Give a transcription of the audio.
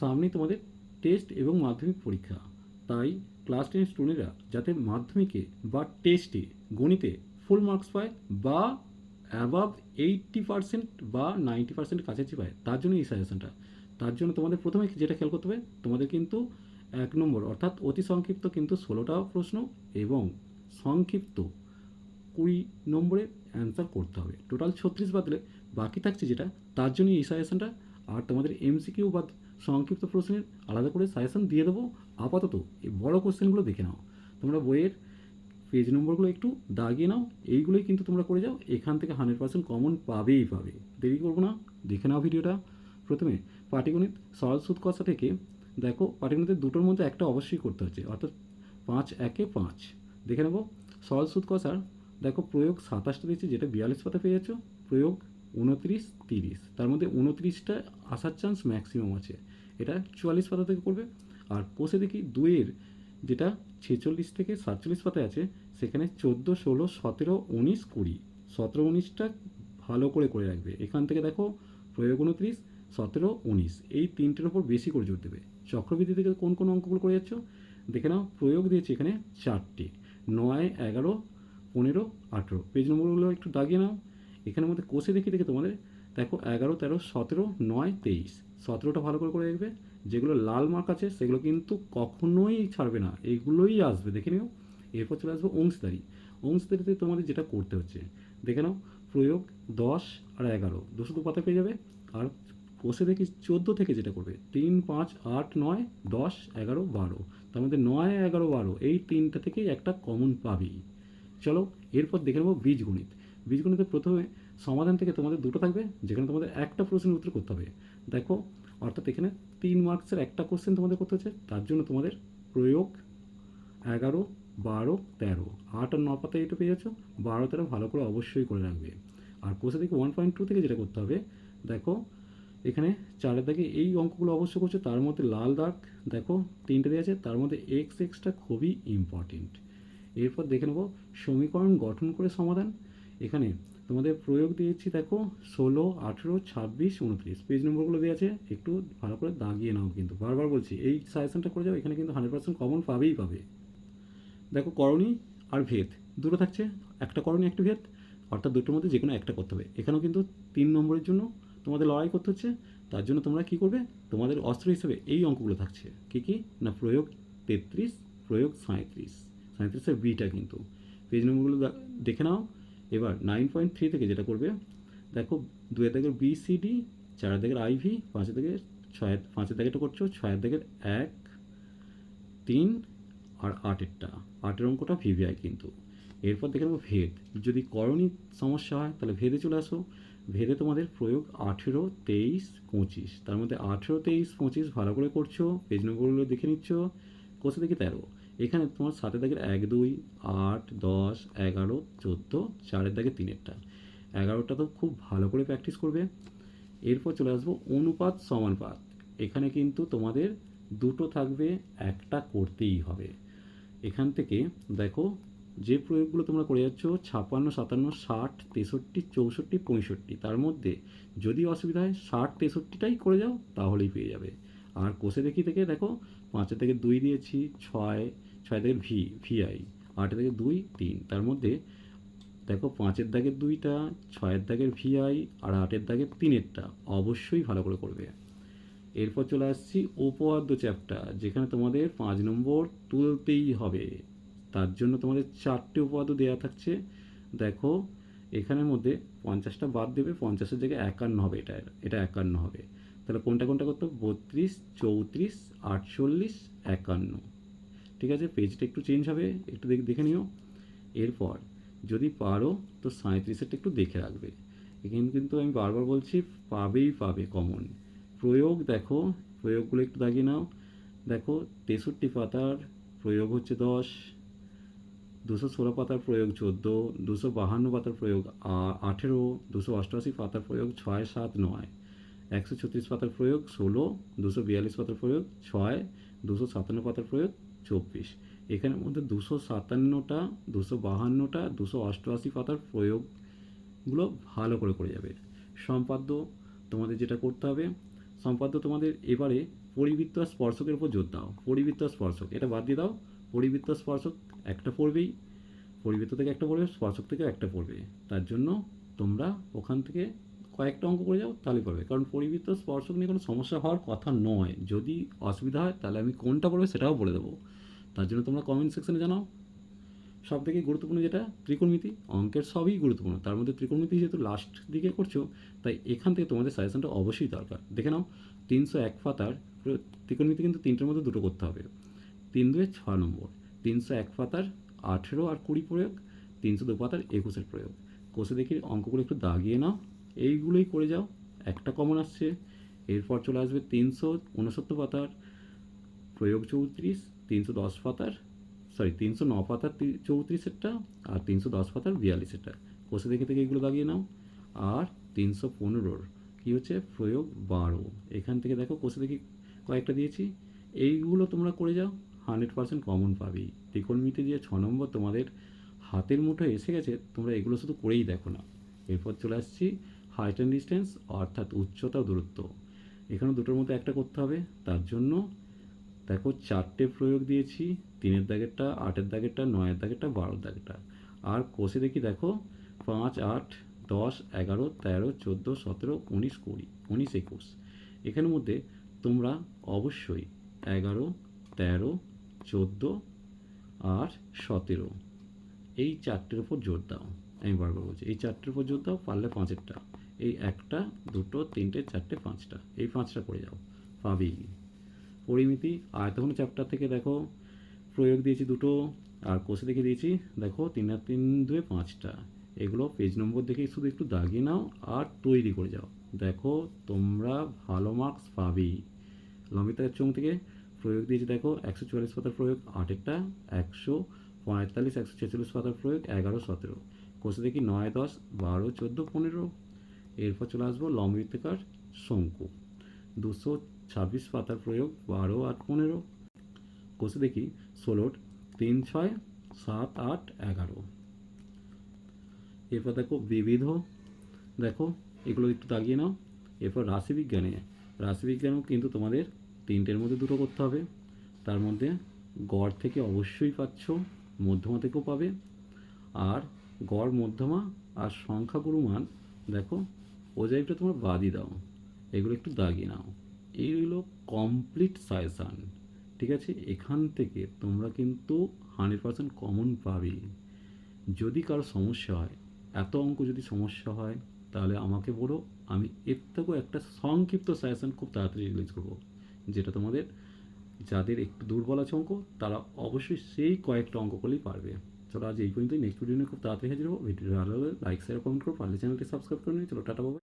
সামনে তোমাদের টেস্ট এবং মাধ্যমিক পরীক্ষা। তাই ক্লাস টেন স্টুডেন্টরা যাতে মাধ্যমিকে বা টেস্টে গণিতে ফুল মার্কস পায় বা অ্যাবাভ এইট্টি পার্সেন্ট বা নাইনটি পার্সেন্ট কাছাকাছি পায়, তার জন্য এই সাজেশনটা তার জন্য তোমাদের প্রথমে যেটা খেয়াল করতে হবে, তোমাদের কিন্তু এক নম্বর অর্থাৎ অতি সংক্ষিপ্ত কিন্তু ষোলোটা প্রশ্ন এবং সংক্ষিপ্ত কুড়ি নম্বরে অ্যান্সার করতে হবে। টোটাল ছত্রিশ বাদলে বাকি থাকছে যেটা, তার জন্য এই সাজেশনটা আর তোমাদের এমসিকিউ বা সংক্ষিপ্ত প্রশ্নের আলাদা করে সাজেশন দিয়ে দেবো। আপাতত এই বড় কোশ্চেনগুলো দেখে নাও। তোমরা বইয়ের পেজ নম্বরগুলো একটু দাগিয়ে নাও। এইগুলোই কিন্তু তোমরা করে যাও। এখান থেকে হান্ড্রেড পার্সেন্ট কমন পাবেই পাবে। দেরি করব না। দেখে নাও ভিডিওটা প্রথমে পাটিগণিত সরল সুদ কষা থেকে দেখো, পাটিগণিতের দুটোর মধ্যে একটা অবশ্যই করতে হচ্ছে। অর্থাৎ পাঁচ একে পাঁচ। দেখে নেব। সরল সুদ কষার দেখো প্রয়োগ সাতাশটা দিচ্ছি যেটা বিয়াল্লিশ পাতা পেয়ে যাচ্ছ। প্রয়োগ উনত্রিশ, তিরিশ। তার মধ্যে উনত্রিশটা আসার চান্স ম্যাক্সিমাম আছে। এটা চুয়াল্লিশ পাতা থেকে করবে। আর কোষে দেখি দুইয়ের যেটা ছেচল্লিশ থেকে সাতচল্লিশ পাতায় আছে, সেখানে চোদ্দ, ষোলো, সতেরো, উনিশ, কুড়ি। সতেরো, উনিশটা ভালো করে করে রাখবে। এখান থেকে দেখো প্রয়োগ উনত্রিশ, সতেরো, উনিশ। এই তিনটের ওপর বেশি করে জোর দেবে। চক্রবৃদ্ধি থেকে কোন কোন অঙ্কগুলো করে যাচ্ছ? দেখে নাও, প্রয়োগ দিয়েছে এখানে চারটে। নয়, এগারো, পনেরো, আঠেরো। পেজ নম্বরগুলো একটু দাগিয়ে নাও। এখানের মধ্যে কোষে দেখি, দেখে তোমাদের? দেখো, এগারো, তেরো, সতেরো, নয়, তেইশ। সতেরোটা ভালো করে করে দেখবে। যেগুলো লাল মার্ক আছে, সেগুলো কিন্তু কখনোই ছাড়বে না। এগুলোই আসবে, দেখে নিও। এরপর চলে আসবে অংশদারি অংশদারিতে তোমাদের যেটা করতে হচ্ছে, দেখে নাও, প্রয়োগ দশ আর এগারো। দুশো দু পাতা পেয়ে যাবে। আর কোষে দেখি চোদ্দ থেকে যেটা করবে, তিন, পাঁচ, আট, নয়, দশ, এগারো, বারো। তার মধ্যে নয়, এগারো, বারো, এই তিনটা থেকেই একটা কমন পাবেই চলো, এরপর দেখে নেব বীজগণিত। বীজগণিতের প্রথমে সমাধান থেকে তোমাদের দুটো থাকবে, যেখানে তোমাদের একটা প্রশ্নের উত্তর করতে হবে। দেখো, অর্থাৎ এখানে তিন মার্কসের একটা কোশ্চেন তোমাদের করতে হচ্ছে, তার জন্য তোমাদের প্রয়োগ এগারো, বারো, তেরো। আট আর ন পাতা এটা পেয়ে যাচ্ছ, বারো, তেরো ভালো করে অবশ্যই করে রাখবে। আর কোষে থেকে ওয়ান পয়েন্ট টু থেকে যেটা করতে হবে, দেখো, এখানে চারের দাগে এই অঙ্কগুলো অবশ্য করছে, তার মধ্যে লাল দাগ, দেখো, তিনটে দেওয়া আছে, তার মধ্যে এক্স এক্সটা খুবই ইম্পর্টেন্ট এরপর দেখে নেব, সমীকরণ গঠন করে সমাধান এখানে তোমাদের প্রয়োগ দিয়েছি দেখো ষোলো, আঠেরো, ছাব্বিশ, উনত্রিশ। পেজ নম্বরগুলো দেওয়া আছে, একটু ভালো করে দাগিয়ে নাও কিন্তু। বারবার বলছি, এই সাজেশনটা করে যাও, এখানে কিন্তু হান্ড্রেড পার্সেন্ট কমন পাবেই পাবে। দেখো করণী আর ভেদ, দুটো থাকছে, একটা করণী, একটা ভেদ, অর্থাৎ দুটোর মধ্যে যে কোনো একটা করতে হবে। এখানেও কিন্তু তিন নম্বরের জন্য তোমাদের লড়াই করতে হচ্ছে, তার জন্য তোমরা কি করবে? তোমাদের অস্ত্র হিসেবে এই অঙ্কগুলো থাকছে। কী কী? না, প্রয়োগ তেত্রিশ, প্রয়োগ সাঁত্রিশ সাঁত্রিশের বিটা কিন্তু। পেজ নম্বরগুলো দেখে নাও। এবার নাইন পয়েন্ট থ্রি থেকে যেটা করবে, দেখো দুয়ের দাগের বি সি ডি চারের দাগের আইভি পাঁচের দাগের ছয়ের পাঁচের দাগেরটা করছ ছয়ের দাগের এক, তিন আর আটেরটা আটের অঙ্কটা ভিভিআই কিন্তু। এরপর দেখে নেব ভেদ। যদি করণী সমস্যা হয়, তাহলে ভেদে চলে আসো। ভেদে তোমাদের প্রয়োগ আঠেরো, তেইশ, পঁচিশ। তার মধ্যে আঠেরো, তেইশ, পঁচিশ ভালো করে করছ পেজ নম্বরগুলো দেখে নিচ্ছ। কোথা থেকে তেরো? এখানে তোমার সাতের দাগের এক, দুই, আট, দশ, এগারো, চোদ্দ, চারের দাগে তিনেরটা। এগারোটা তো খুব ভালো করে প্র্যাকটিস করবে। এরপর চলে আসব অনুপাত সমানুপাত এখানে কিন্তু তোমাদের দুটো থাকবে, একটা করতেই হবে। এখান থেকে দেখো, যে প্রয়োগগুলো তোমরা করে যাচ্ছ, ছাপ্পান্ন, সাতান্ন, ষাট, তেষট্টি, চৌষট্টি, পঁয়ষট্টি, তার মধ্যে যদি অসুবিধা হয়, ষাট, তেষট্টিটাই করে যাও, তাহলেই পেয়ে যাবে। আর কোষে দেখি থেকে দেখো পাঁচের থেকে দুই দিয়েছি, ছয় ছয় থেকে ভি, ভিআই আটের থেকে দুই, তিন। তার মধ্যে দেখো পাঁচের দাগের দুইটা, ছয়ের দাগের ভিআই আর আটের দাগের তিনেরটা। অবশ্যই ভালো করে করবে। এরপর চলে আসছি উপপাদ্য চ্যাপ্টার, যেখানে তোমাদের পাঁচ নম্বর তুলতেই হবে। তার জন্য তোমাদের চারটে উপপাদ্য দেওয়া থাকছে। দেখো, এখানের মধ্যে পঞ্চাশটা বাদ দেবে, পঞ্চাশের জায়গায় একান্ন হবে এটা এটা একান্ন হবে। তাহলে কোনটা কোনটা করতো বত্রিশ, চৌত্রিশ, আটচল্লিশ, একান্ন। ঠিক আছে? পেজটা একটু চেঞ্জ হবে, একটু দেখে নিও। এরপর যদি পারো, তো সাঁত্রিশেরটা একটু দেখে রাখবে। এখানে কিন্তু আমি বারবার বলছি, পাবেই পাবে কমন প্রয়োগ দেখো, প্রয়োগগুলো একটু দাগিয়ে নাও। দেখো, তেষট্টি পাতার প্রয়োগ হচ্ছে দশ, দুশো ষোলো পাতার প্রয়োগ চোদ্দ, দুশো বাহান্ন পাতার প্রয়োগ আঠেরো, দুশো অষ্টআশি পাতার প্রয়োগ ছয়, সাত, নয়। একশো ছত্রিশ পাতার প্রয়োগ, ষোলো, দুশো বিয়াল্লিশ পাতার প্রয়োগ, ছয়, দুশো সাতান্ন পাতার প্রয়োগ, চব্বিশ। এখানের মধ্যে দুশো সাতান্নটা, দুশো বাহান্নটা, দুশো অষ্টআশি পাতার প্রয়োগগুলো ভালো করে করে যাবে। সম্পাদ্য তোমাদের যেটা করতে হবে, সম্পাদ্য তোমাদের এবারে পরিবৃত্ত স্পর্শকের উপর জোর দাও। পরিবৃত্ত স্পর্শক, এটা বাদ দিয়ে দাও। পরিবৃত্ত স্পর্শক একটা পড়বেই, পরিবৃত্ত থেকে একটা পড়বে, স্পর্শক থেকে একটা পড়বে। তার জন্য তোমরা ওখান থেকে কয়েকটা অঙ্ক করে যাও তাহলে পারবে কারণ পরিবৃত্ত স্পর্শক নিয়ে কোনো সমস্যা হওয়ার কথা নয়। যদি অসুবিধা হয়, তাহলে আমি কোনটা পড়বে সেটাও বলে দেবো। তার জন্য তোমরা কমেন্ট সেকশনে জানাও। সব থেকে গুরুত্বপূর্ণ যেটা, ত্রিকোণমিতি। অঙ্কের সবই গুরুত্বপূর্ণ। তার মধ্যে ত্রিকোণমিতি যেহেতু লাস্ট দিকে করছ, তাই এখান থেকে তোমাদের সাজেশনটা অবশ্যই দরকার। দেখে নাও, তিনশো এক পাতার ত্রিকোণমিতি কিন্তু তিনটের মধ্যে দুটো করতে হবে। তিন দুয়ে ছ নম্বর। তিনশো এক পাতার আঠেরো আর কুড়ি প্রয়োগ, তিনশো দু পাতার একুশের প্রয়োগ। কোষে দেখি অঙ্কগুলো একটু দাগিয়ে নাও। এইগুলোই করে যাও। একটা কমন আসছে, এরপর চলে আসবে তিনশো উনসত্তর পাতার প্রয়োগ চৌত্রিশ, তিনশো দশ পাতার সরি তিনশো ন পাতার চৌত্রিশেরটা আর তিনশো দশ পাতার বিয়াল্লিশেরটা। কোষে দেখে থেকে এগুলো দাগিয়ে নাও। আর তিনশো পনেরোর কী হচ্ছে? প্রয়োগ বারো। এখান থেকে দেখো কষে দেখি কয়েকটা দিয়েছি। এইগুলো তোমরা করে যাও হান্ড্রেড পার্সেন্ট কমন পাবেই ত্রিকোণমিতি যে ছ নম্বর তোমাদের হাতের মুঠো এসে গেছে, তোমরা এগুলো শুধু করেই দেখো না। এরপর চলে আসছি হাইট অ্যান্ড ডিস্টেন্স অর্থাৎ উচ্চতা দূরত্ব। এখানে দুটোর মধ্যে একটা করতে হবে। তার জন্য দেখো চারটে প্রয়োগ দিয়েছি, তিনের দাগেরটা আটের দাগেরটা, নয়ের দাগেরটা, বারোর দাগেরটা। আর কোষে দেখি দেখো পাঁচ, আট, দশ, এগারো, তেরো, চোদ্দ, সতেরো, উনিশ, কুড়ি, উনিশ, একুশ। এখানের মধ্যে তোমরা অবশ্যই এগারো, তেরো, চোদ্দ আর সতেরো, এই চারটের উপর জোর দাও। আমি বারবার বলছি, এই জোর দাও পারলে পাঁচেরটা, এই একটা, দুটো, তিনটে, চারটে, পাঁচটা, এই পাঁচটা করে যাও পাবেই পরিমিতি, আয়তঘন চ্যাপ্টার থেকে দেখো, প্রয়োগ দিয়েছি দুটো, আর কোষে দেখে দিয়েছি, দেখো, তিন আর তিন দুয়ে পাঁচটা, এগুলো পেজ নম্বর দেখে শুধু একটু দাগিয়ে নাও আর তৈরি করে যাও, দেখো, তোমরা ভালো মার্কস পাবেই লম্বিতার চোং থেকে প্রয়োগ দিয়েছি, দেখো, একশো চুয়াল্লিশ পাতার প্রয়োগ, আটেরটা, একশো পঁয়তাল্লিশ, একশো ছেচল্লিশ পাতার প্রয়োগ, এগারো, সতেরো। কোষে দেখি নয় দশ বারো চোদ্দ পনেরো। এরপর চলে আসব লম্বিতাকার শঙ্কু। দুশো ছাব্বিশ পাতার প্রয়োগ, বারো আট পনেরো। কষে দেখি ষোলোর তিন ছয় সাত আট এগারো। এরপর দেখো বিবিধ। দেখো এগুলো একটু দাগিয়ে নাও। এরপর রাশিবিজ্ঞানে। রাশিবিজ্ঞানেও কিন্তু তোমাদের তিনটের মধ্যে দুটো করতে হবে। তার মধ্যে গড় থেকে অবশ্যই পাচ্ছ, মধ্যমা থেকেও পাবে। আর গড়, মধ্যমা আর সংখ্যাগুরু মান দেখো ওজাইটা তোমরা বাদই দাও। এগুলো একটু দাগিয়ে নাও। এই হলো কমপ্লিট সাজেশান ঠিক আছে? এখান থেকে তোমরা কিন্তু হান্ড্রেড পার্সেন্ট কমন পাবে। যদি কারও সমস্যা হয়, এত অঙ্ক যদি সমস্যা হয়, তাহলে আমাকে বলো, আমি এর থেকেও একটা সংক্ষিপ্ত সাজেশন খুব তাড়াতাড়ি রিলিজ করব। যেটা তোমাদের, যাদের একটু দুর্বল আছে অঙ্ক, তারা অবশ্যই সেই কয়েকটা অঙ্ক করলেই পারবে। চলো আজ এই পর্যন্তই। নেক্সট ভিডিও নিয়ে খুব তাড়াতাড়ি হাজির হব। ভিডিও ভালো লাগলে লাইক শেয়ার কমেন্ট করো। পারলে চ্যানেলটি সাবস্ক্রাইব করে নিই চলো, টাটা বাবা